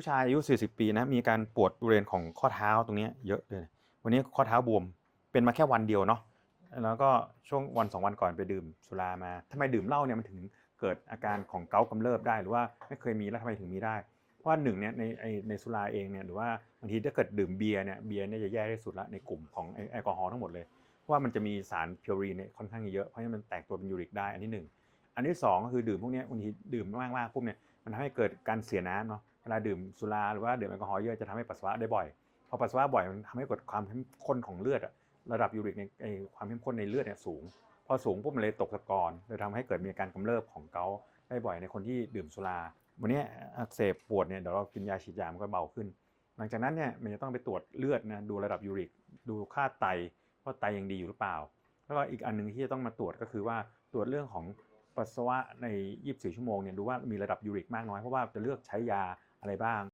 ผู้ชายอายุ 40 ปีนะมีการปวดบริเวณของข้อเท้าตรงนี้เยอะเลยวันนี้ข้อเท้าบวมเป็นมาแค่วันเดียวเนาะแล้วก็ช่วงวันสองวันก่อนไปดื่มสุรามาทำไมดื่มเหล้าเนี่ยมันถึงเกิดอาการของเกาต์กำเริบได้หรือว่าไม่เคยมีแล้วทำไมถึงมีได้ เพราะว่าหนึ่งเนี่ยในในสุราเองเนี่ยหรือว่าบางทีถ้าเกิดดื่มเบียร์เนี่ยเบียร์เนี่ยจะแย่ที่สุดละในกลุ่มของแอลกอฮอล์ทั้งหมดเลยเพราะว่ามันจะมีสารพิวรีเนี่ยค่อนข้างเยอะเพราะฉะนั้นมันแตกตัวเป็นยูริกได้อันที่หนึ่งอันที่สองก็คือดื่มพวกนี้บางทีดื่มมากๆปุ๊บเนี่ยมันทำให้เกิดการเสียน้ำเนาะ เวลาดื่มสุราหรือว่าดื่มแอลกอฮอล์เยอะจะทำให้ปัสสาวะได้บ่อยพอปัสสาวะบ่อยมันทำให้เกิดความเข้มข้นของเลือดระดับยูริกในความเข้มข้นในเลือดเนี่ยสูง พอสูงปุ๊บมันเลยตกตะกอนเลยทำให้เกิดมีอาการกำเริบของเกาได้บ่อยในคนที่ดื่มสุราวันนี้อักเสบปวดเนี่ยเดี๋ยวเรากินยาฉีดยามันก็เบาขึ้น หลังจากนั้นเนี่ยมันจะต้องไปตรวจเลือดนะดูระดับยูริก ดูค่าไตว่าไตยังดีอยู่หรือเปล่า แล้วก็อีกอันหนึ่งที่จะต้องมาตรวจก็คือว่าตรวจเรื่องของปัสสาวะใน 24 ชั่วโมงเนี่ยดูว่ามีระดับยูริกมากน้อยเพราะว่าจะเลือกใช้ยา อะไรบ้าง